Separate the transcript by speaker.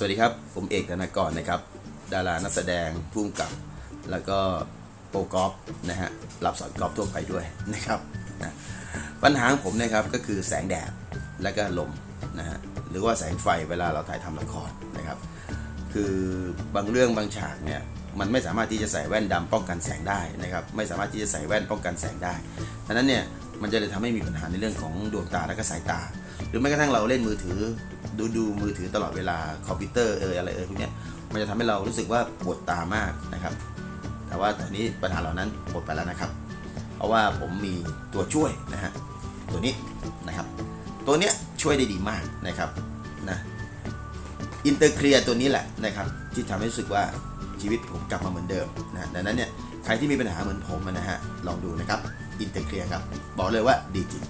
Speaker 1: สวัสดีครับ ผมเอกธนากรนะครับ ดารานักแสดงผู้กำกับ แล้วก็โปรกอล์ฟนะฮะรับสอนกอล์ฟทั่วไปด้วยนะครับนะปัญหาของผมนะครับก็คือแสงแดดและก็ลมนะฮะหรือว่าแสงไฟเวลาเราถ่ายทำละครนะครับ คือบางเรื่องบางฉากเนี่ยมันไม่สามารถที่จะใส่แว่นดำป้องกันแสงได้นะครับ ไม่สามารถที่จะใส่แว่นป้องกันแสงได้ดังนั้นเนี่ยมันจะเลยทำให้มีปัญหาในเรื่องของดวงตาและก็สายตา หรือแม้กระทั่งเราเล่นมือถือ ดูดูมือถือตลอดเวลาคอมพิวเตอร์เอออะไรเออพวกเนี้ยมันจะทำให้เรารู้สึกว่าปวดตามากนะครับ แต่ว่าตอนนี้ปัญหาเหล่านั้นหมดไปแล้วนะครับ เพราะว่าผมมีตัวช่วยนะฮะตัวนี้นะครับ ตัวเนี้ยช่วยได้ดีมากนะครับนะอินเตอร์เคลียร์ตัวนี้แหละนะครับ ที่ทำให้รู้สึกว่าชีวิตผมกลับมาเหมือนเดิมนะดังนั้นเนี่ยใครที่มีปัญหาเหมือนผมนะฮะลองดูนะครับอินเตอร์เคลียร์ครับบอกเลยว่าดีจริง